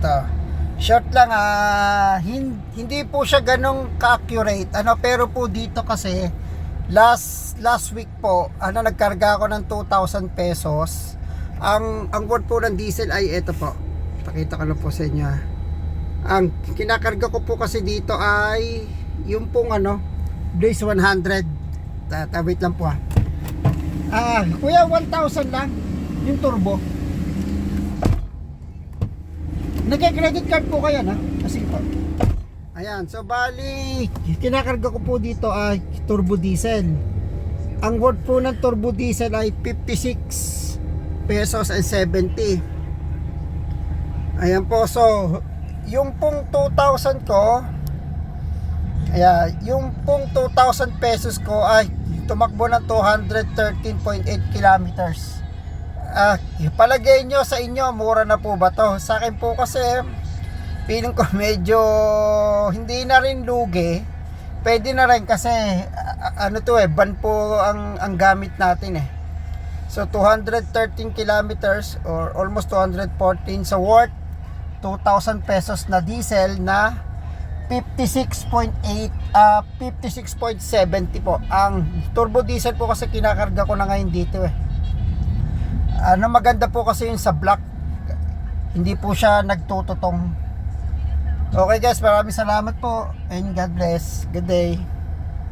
ito. Short lang ah, hin- hindi po siya ganong ka-accurate. Ano, pero po dito kasi last last week po, ano nagkarga ako ng 2,000 pesos. Ang ang worth po ng diesel ay ito po. Pakita ko lang po sa inyo. ah. Ang kinakarga ko po kasi dito ay yung pong ano, Blaze 100. Ta- wait lang po ah. Ah, kuya 1,000 lang yung turbo. Nagka-credit card po kayo na? Kasi po. Ayan, so bali, kinakarga ko po dito ay turbo diesel. Ang worth po ng turbo diesel ay 56 pesos and 70. Ayan po, so yung pong 2,000 ko, ayan, yung pong 2,000 pesos ko ay tumakbo ng 213.8 kilometers. Ah, palagay nyo sa inyo, mura na po ba to? Sa akin po kasi, feeling ko medyo hindi na rin lugi. Pwede na rin kasi a- ano to eh, ban po ang, ang gamit natin eh. So 213 kilometers or almost 214 sa worth 2,000 pesos na diesel na 56.8 ah 56.70 po. Ang turbo diesel po kasi kinakarga ko na ngayon dito eh. Ano maganda po kasi yung sa black hindi po siya nagtututong. Okay guys, maraming salamat po and God bless. Good day.